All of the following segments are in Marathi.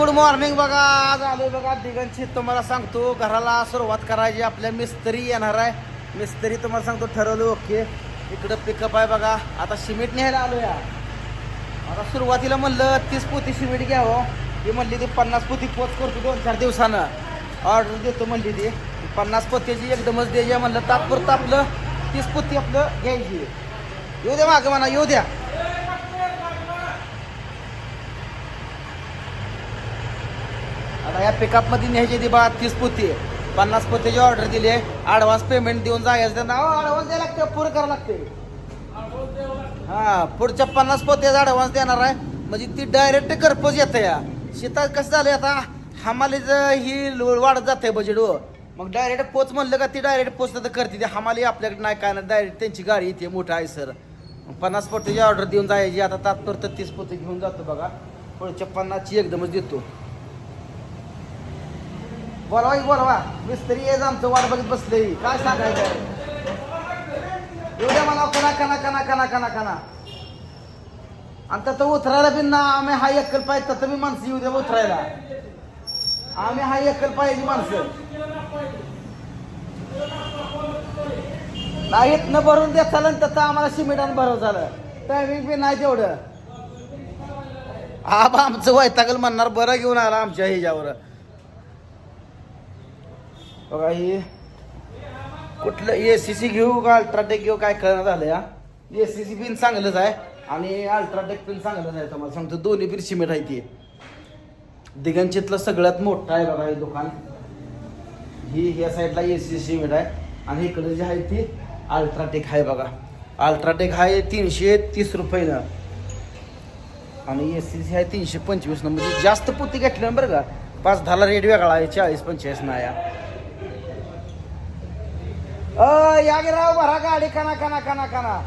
गुड मॉर्निंग बघा. आज आलो बघा दिगंशी तुम्हाला सांगतो घराला सुरुवात करायची. आपल्या मिस्त्री येणार आहे. मिस्त्री तुम्हाला सांगतो ठरवलं ओके. इकडं पिकअप आहे बघा. आता सिमेंट न्यायला आलो या आता सुरुवातीला म्हणलं तीस पोती सिमेंट घ्यावं. ती म्हणली ती पन्नास पोती पोच करतो दोन चार दिवसानं. ऑर्डर देतो म्हणली ती. पन्नास पोतीची एकदमच द्यायची म्हणलं. तात्पुरतं आपलं तीस पोती आपलं घ्यायची. येऊ द्या मागं म्हणा येऊ द्या. या पिकअपमध्ये न्यायची ती बा तीस पोती पन्नास पोतीची ऑर्डर दिली आहे. ॲडव्हान्स पेमेंट देऊन जायचं त्यांना ॲडव्हान्स द्यायला लागतं पुरं करावं लागते हा पुढच्या पन्नास पोत्याचा ॲडव्हान्स देणार आहे. म्हणजे ती डायरेक्ट घरपोच येतं या. शेतात कसं झालं आता? हमालीचं ही वाढत जाते बजेट हो. मग डायरेक्ट पोच म्हणलं का ती डायरेक्ट पोच तर करते. ती हमाली आपल्याकडे नाही काय नाही डायरेक्ट त्यांची गाडी येते मोठा आहे सर. पन्नास पोतीची ऑर्डर देऊन जायची. आता तात्पुरतं तीस पोते घेऊन जातो बघा. पुढच्या पन्नासची एकदमच देतो. बोलवा की बोलवा मिस्त्री येज आमचं वाट बघत बसले काय सांगायचं एवढ्या मला कना कना कना कना कना कना आणि तर उतरायला बी ना आम्ही हा एकल पाहिजे तर मी माणसं येऊ द्या उतरायला. आम्ही हा एकल पाहिजे माणसं. नाहीत न भरून देत चालन तर आम्हाला सिमेंटानं भरव झालं. टायमिंग बी नाही तेवढं. आबा आमचं वैतागल म्हणणार बरं घेऊन आला आमच्या ह्याच्यावर. बघा हे कुठलं ए सी सी घेऊ का अल्ट्राटेक घेऊ? काय कळणार झालं या ए सी सी पिन चांगलंच आहे आणि अल्ट्राटेक पिन चांगलंच आहे तुम्हाला सांगतो दोन्ही पिन सिमेंट आहे ती. दिगंचितलं सगळ्यात मोठं आहे बघा हे दुकान. ही ह्या साईडला ए सी सिमेंट आहे आणि इकडे जी आहे ती अल्ट्राटेक आहे बघा. अल्ट्राटेक आहे तीनशे तीस रुपयेनं. आणि एस सी सी आहे तीनशे पंचवीस. म्हणजे जास्त पोती घेतलं बरं का पाच दहाला रेट वेगळा आहे चाळीस पंचेचाळीस ना या अ या गे राव भरा गाडी कना कना कना कना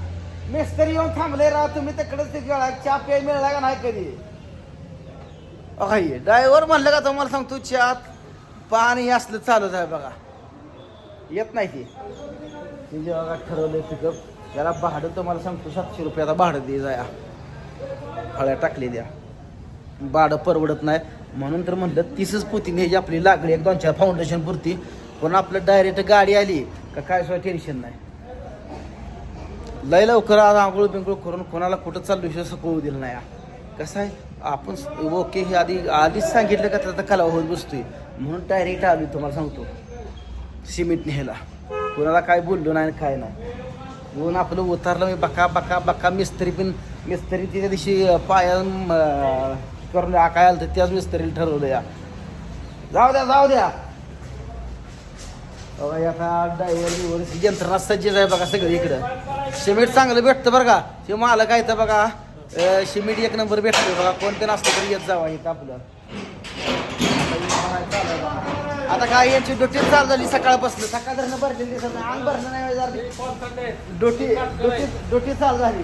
मिस्त्री येऊन थांबले राव तुम्ही तिकडेच ते गेला चहा पे मिळला का नाही कधी? अय ड्रायव्हर म्हणलं का तुम्हाला सांगतो चहात पाणी असलं चालूच आहे बघा. येत नाही ती. तिचे बघा ठरवलं पिकअप त्याला भाडं तुम्हाला सांगतो सातशे रुपयाला भाडं दे जाया. फळ्या टाकली द्या. भाडं परवडत नाही. म्हणून तर म्हणलं तीसच पोती न्यायची आपली लागली एक दोन चार फाउंडेशन पुरती. पण आपलं डायरेक्ट गाडी आली का काय सोय टेन्शन नाही. लय लवकर आज आंघोळ बिंघोळ करून कोणाला कुठं चाललो हे सकळू दिला नाही. कसं आहे? आपण ओके हे आधी आधीच सांगितलं का त्याचा कला होत बसतोय? म्हणून डायरेक्ट आलो तुम्हाला सांगतो. सिमेंट न्यायला कोणाला काय बोललो नाही आणि काय नाही. म्हणून आपलं उतारलं मी बका बका बका मिस्त्री पण मिस्त्री त्या दिवशी पाया करून काय आलं तर त्याच मिस्त्रीला ठरवलं या. जाऊ द्या जाऊ द्या बघा या आता ड्रायव्हर यंत्रणा सज्जच आहे बघा सगळं इकडं. सिमेंट चांगलं भेटतं बरं का? हे मालक काय तर बघा अं, सिमेंट एक नंबर भेटतं बघा. कोणते नसतं तरी येत जावा एक आपलं. आता काय यांची डोटी चालू झाली सकाळपासून. सकाळ धरणं भरलेली दिसत नाही. अंग भरणं नाही झाली. डोटी डोटी डोटी चालू झाली.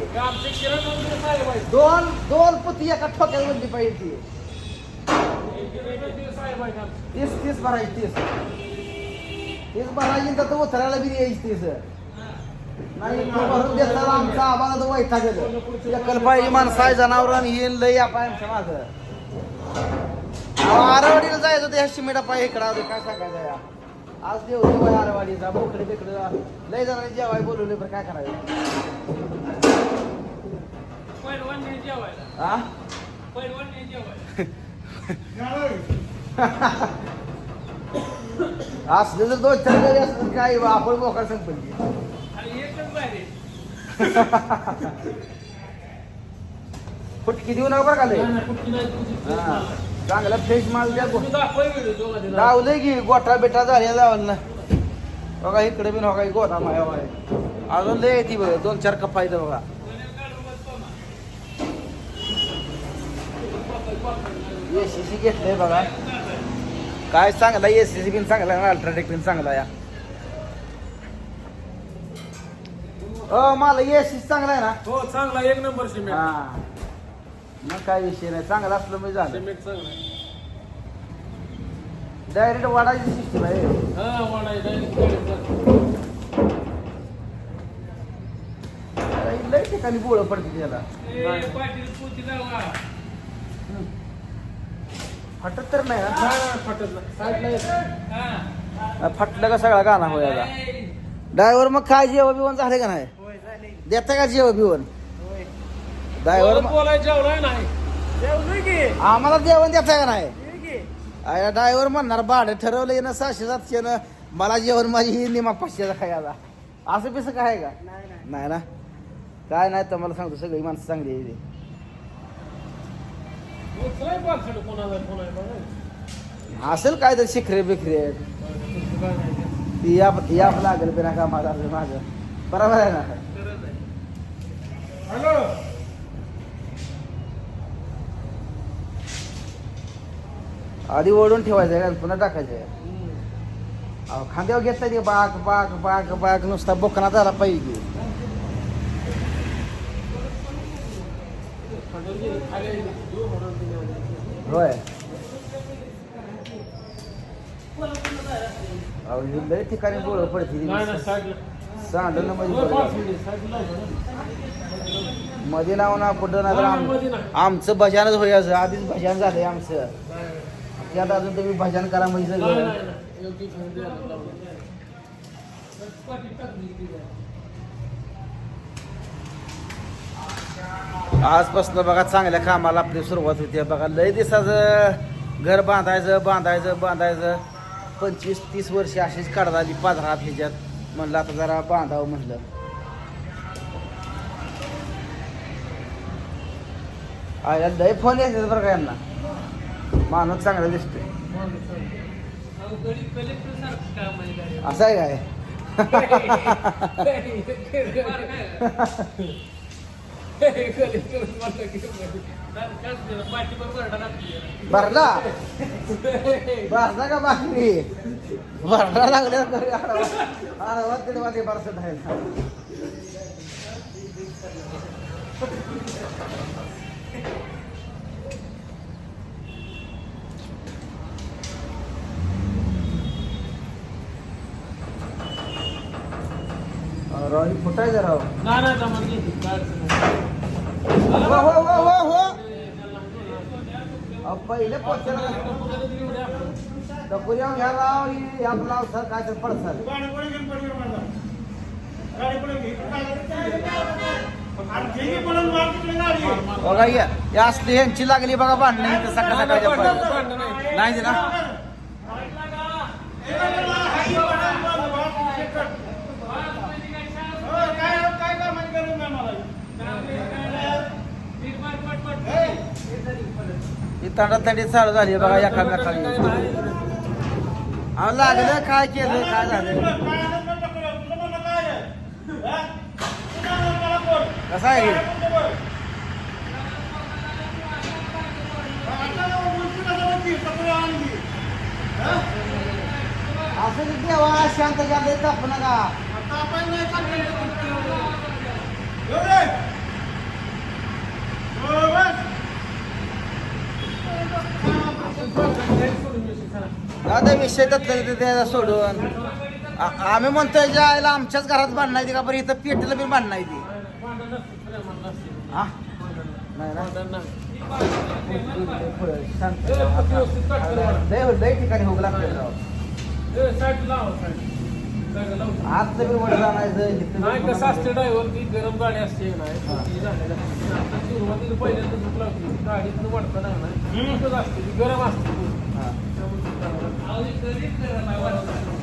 दोन दोन पुती एका ठोक्यात बनली पाहिजे ती. तीस तीस भरायची तीस. तीस भरायची तर तो उतरायला बी यायची तीस नाही तो भरून देताना आमचा आम्हाला तो वैता गेलं एकल पाहिजे माणसं आहे जनावर आणि हे लई आपण आमच्या माझं आरवाडीला जायचं होतं ह्या शिमेडा पाय इकडं आलो काय सांगायचं या आज देव आहे आरवाडीचा बोकडे बिकडे लय जणांनी जेवाय बोलवले बरं काय करायचं? हा असले जर दोन चार जरी असलं काय आपण मोकळा संपत्ती फुटकी देऊ नका बरं का लय? हा. चांगला फ्रेश माल द्या गो- लावलंय की गोठा बेटा झाल्या जावं ना बघा इकडे बी नका गोठा माया अजून लय येते बघ दोन चार कप पाहिजे बघा. एसीसी घेतलंय बघा. काय चांगला एसीसी पिन चांगला आहे अल्ट्राटेक पिन चांगला या? अ मला एसीसी चांगला आहे ना? हो चांगला एक नंबर सिमेंट हा. मग काय विषय नाही. चांगला असलं म्हणजे झालं. सिमेंट चांगला आहे. डायरेक्ट वाढायची सिस्टम आहे. हा direct लय ठिकाणी बोळ पडते त्याला. ए, पाटील पोती लावा. फटत तर नाही ना. फटलं का सगळा गाणं होया ड्रायव्हर मग काय जेवण बिवण झाले का नाही? देता का जेवण बिवण? ड्रायव्हर नाही. आम्हाला जेवण देता का नाही? ड्रायव्हर म्हणणार भाडं ठरवलं ना सहाशे सातशे न मला जेवण माझी ही निमा पाचशेचा खायला असं पिसं काय आहे का? नाही ना? काय नाही तर मला सांगतो सगळी माणसं चांगली आहे इथे. असेल काय तर शिखरे बिखरे. ती याप याप लागेल बिना कामाला माझं बरोबर आहे ना? हॅलो. आधी ओढून ठेवायचं आहे पुन्हा टाकायचं आहे. खांद्यावर घेत नाही बाग बाग बाग बाग. नुसता बोकना झाला पाहिजे खाली गेली, खाली गेली. देऊ म्हणून दिली होती. होय. अहो, हे लय ठिकाणी बोळ पडते सांडलं म्हणजे ना. मध्ये नाव ना कुठं ना तर आम-. आमचं भजनच होयाचं आधीच भजन झालंय आमचं. त्यात अजून तुम्ही भजन करा म्हणजे सगळं. आजपासून बघा चांगल्या कामाला आपली सुरुवात होते. बघा लय दिवसाचं घर बांधायचं बांधायचं बांधायचं. पंचवीस तीस वर्ष अशीच काढत आली पाधरात ह्याच्यात. म्हणलं आता जरा बांधावं म्हणलं. आयला लय फोन यायचे बरं का यांना. माणूस चांगला दिसतोय. असं आहे काय? भरला? भरला का बाकी? भरला लागल्या घरी आडवा आडवा तरी बरसत आहे रॉई नाही. काय अडचण नाही. हो हो हो हो हो. अहो, पहिले टपुऱ्या घ्या राव ही आपला अवसर काय तर पडसाल. बघा या या असली यांची लागली बघा भांडण इथं सकाळ सकाळच्या नाही. नाही ते ना ही तंडातंडी चालू झाली बघा एकामेकाला अहो लागलं काय केलं काय झालं कसं आहे? हे? असं देवा शांत झाले तप नका. दादा विषय त्यातलं द्यायला सोडून. आम्ही म्हणतोय ज्याला आमच्याच घरात बांधायची का बरं? इथं पेटलं बी बांधणार ती. नाही ठिकाणी होऊ लागतं आजचं बी वडील आणायचं नाही कसं असते ड्रायव्हर की गरम गाडी असते नाही हा. ती झालेली असते. आता सुरुवातीला पहिल्यांदा भूक लागली गाडीतनं वाढताना नाही भूकच असते ती गरम असते हा. त्यामुळे लागली.